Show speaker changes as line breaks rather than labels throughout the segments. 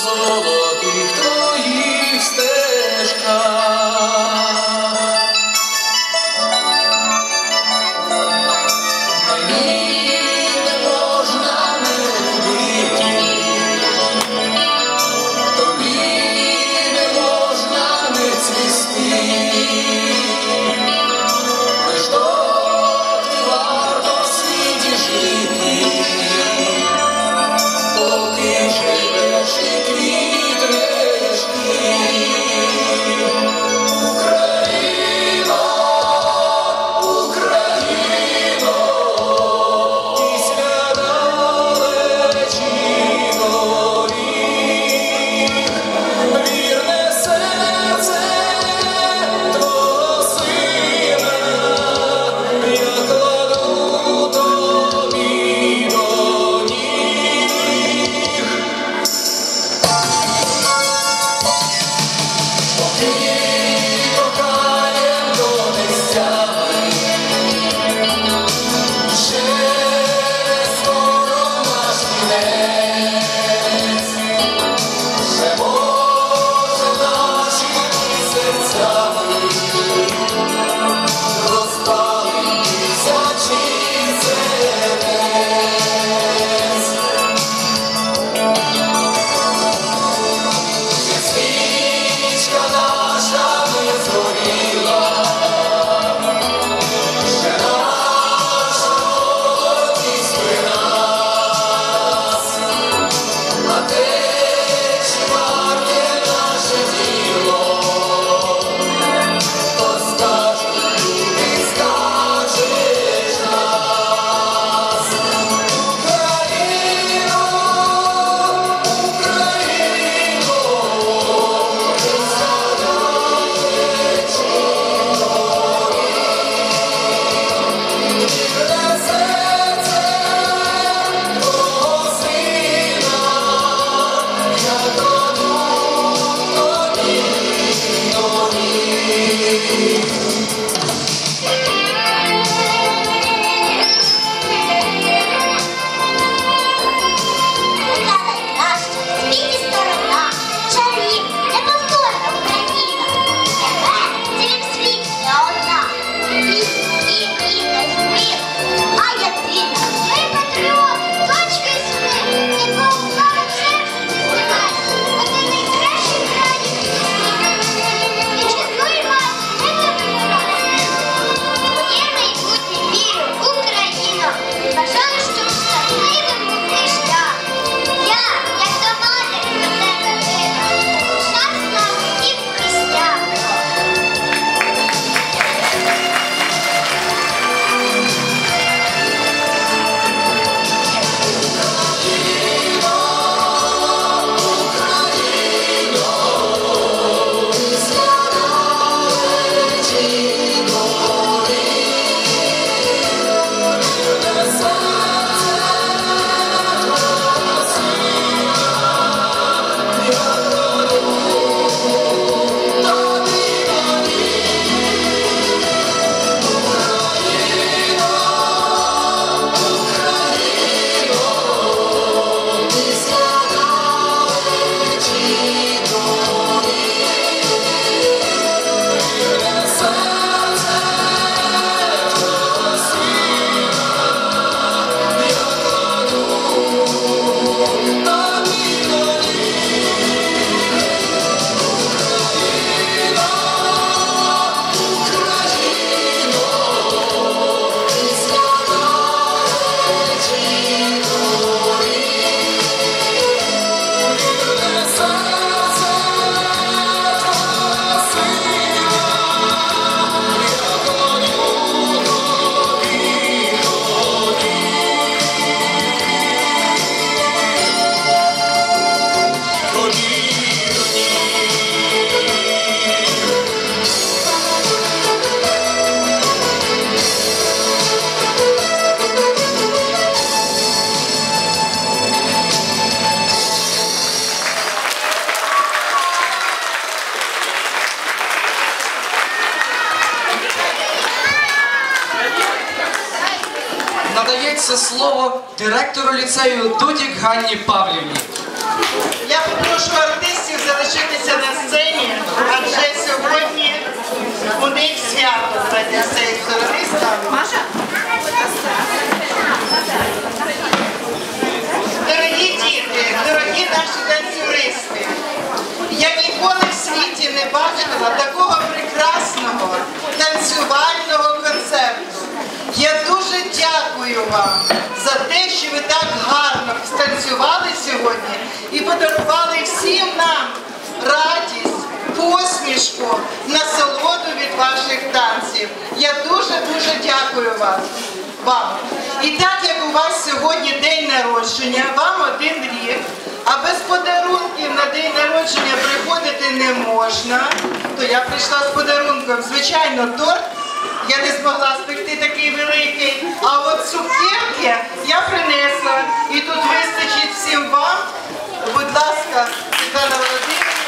золотих твоїх
степ.
Yeah. Слово директору ліцею Дудік Ганні Павлівні.
Я попрошу артистів залишитися на сцені, адже сьогодні у них свято. Давайте цих цієї сторони ставимо. Дорогі діти, дорогі наші танцюристи, я ніколи в світі не бачила такого прекрасного танцювального концерту. Я дуже дякую вам за те, що ви так гарно станцювали сьогодні і подарували всім нам радість, посмішку, насолоду від ваших танців. Я дуже-дуже дякую вас. Вам. І так як у вас сьогодні день народження, вам один рік, а без подарунків на день народження приходити не можна, то я прийшла з подарунком. Звичайно, торт я не змогла спекти такий великий, а от цукерки я принесла. І тут вистачить всім вам. Будь ласка, Світлана Володимирівна.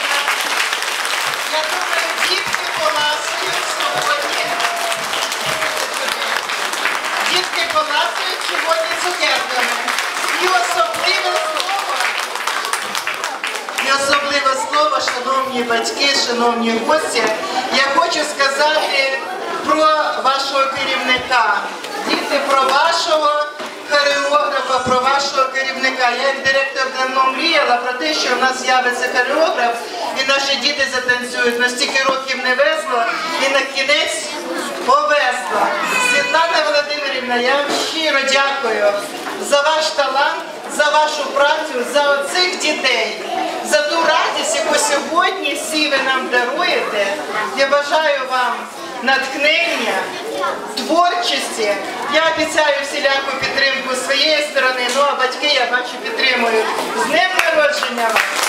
Я думаю, дітки поласкають сьогодні. Дітки поласкають сьогодні цукерками. І особливе слово. І особливе слово, шановні батьки, шановні гості, я хочу сказати про вашого керівника. Діти, про вашого хореографа, про вашого керівника. Я як директор давно мріяла про те, що в нас з'явиться хореограф, і наші діти затанцюють. На стільки років не везло, і на кінець повезло. Світлана Володимирівна, я вам щиро дякую за ваш талант, за вашу працю, за оцих дітей, за ту радість, яку сьогодні всі ви нам даруєте. Я бажаю вам натхнення, творчості. Я обіцяю всіляку підтримку з своєї сторони, ну а батьки, я бачу, підтримують. З днем народження вас!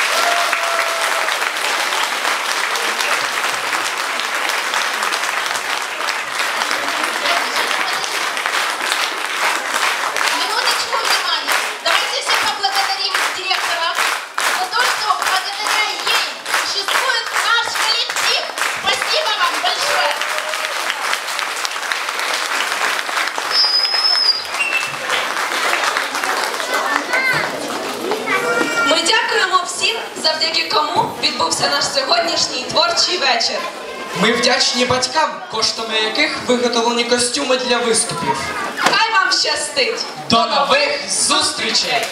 Вечір.
Ми вдячні батькам, коштами яких виготовлені костюми для виступів.
Хай вам щастить!
До нових зустрічей!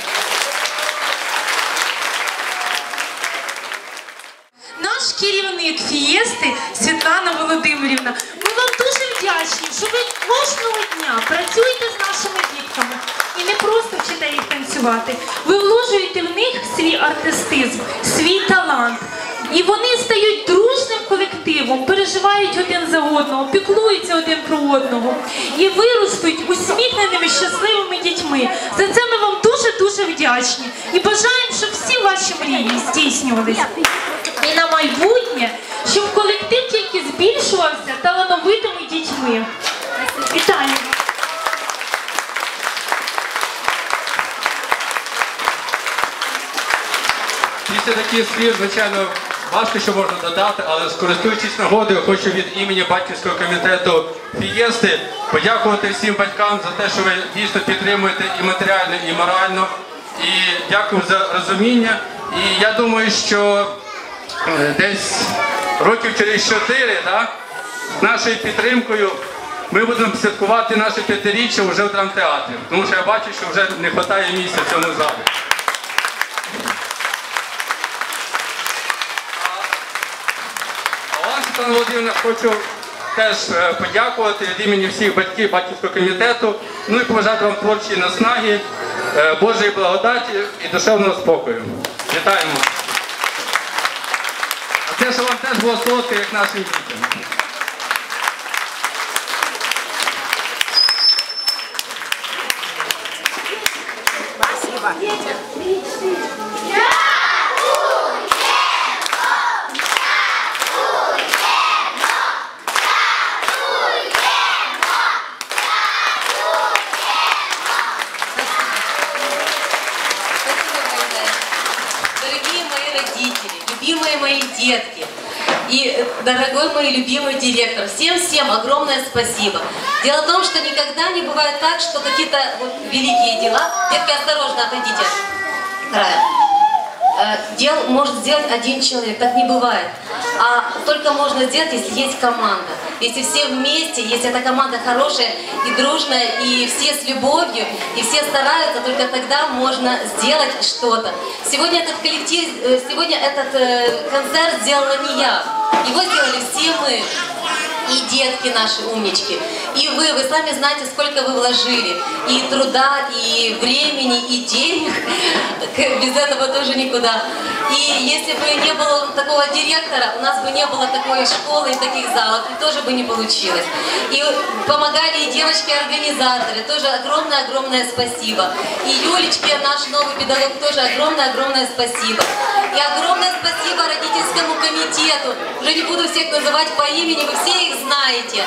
Наш керівник фієсти Світлана Володимирівна. Ми вам дуже вдячні, що ви кожного дня працюєте з нашими дітками і не просто вчите їх танцювати. Ви вложуєте в них свій артистизм, свій талант. І вони стають дружним колективом, переживають один за одного, піклуються один про одного і виростуть усміхненими щасливими дітьми. За це ми вам дуже дуже вдячні і бажаємо, щоб всі ваші мрії здійснювалися. І на майбутнє, щоб колектив тільки збільшувався талановитими дітьми. Вітаю!
Після таких слів, звичайно, важко що можна додати, але скористуючись нагодою, хочу від імені батьківського комітету Фієсти подякувати всім батькам за те, що ви дійсно підтримуєте і матеріально, і морально. І дякую за розуміння. І я думаю, що е, десь років через чотири, да, з нашою підтримкою. Ми будемо святкувати наше п'ятиріччя вже в драмтеатрі, тому що я бачу, що вже не вистачає місця в цьому залі. А вам, Світлана Володимирівна, хочу теж е, подякувати від імені всіх батьків батьківського комітету, ну і побажати вам творчої наснаги, е, Божої благодаті і душевного спокою. Вітаємо! А це, що вам теж було солодко, як нашим дітям.
Дорогие дорогой мой любимый директор, всем-всем огромное спасибо. Дело в том, что никогда не бывает так, что какие-то вот великие дела... Детки, осторожно, отойдите. Рая. э, дел может сделать один человек, так не бывает. А только можно сделать, если есть команда. Если все вместе, если эта команда хорошая и дружная, и все с любовью, и все стараются, только тогда можно сделать что-то. Сегодня этот коллектив, э, сегодня этот э, концерт сделала не я. Его сделали все мы и детки наши умнички, и вы, вы сами знаете, сколько вы вложили, и труда, и времени, и денег, без этого тоже никуда. И если бы не было такого директора, у нас бы не было такой школы и таких залов, и тоже бы не получилось. И помогали и девочки-организаторы, тоже огромное-огромное спасибо. И Юлечке, наш новый педагог, тоже огромное-огромное спасибо. И огромное спасибо родительскому комитету. Уже не буду всех называть по имени, вы все их знаете.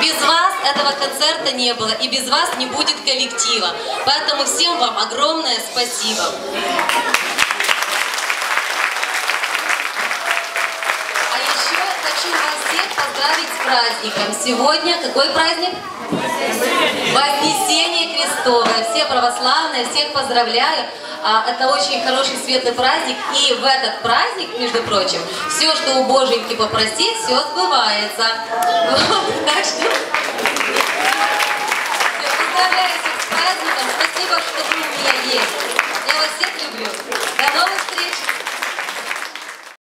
Без вас этого концерта не было, и без вас не будет коллектива. Поэтому всем вам огромное спасибо. А еще хочу вас всех поздравить с праздником. Сегодня какой праздник? Вознесение Христовое. Все православные, всех поздравляю. А, Это очень хороший светлый праздник. И в этот праздник, между прочим, все, что у Боженьки попросить, все сбывается. Так что... Поздравляю всех с праздником. Спасибо, что вы у меня есть. Я вас всех люблю. До новых.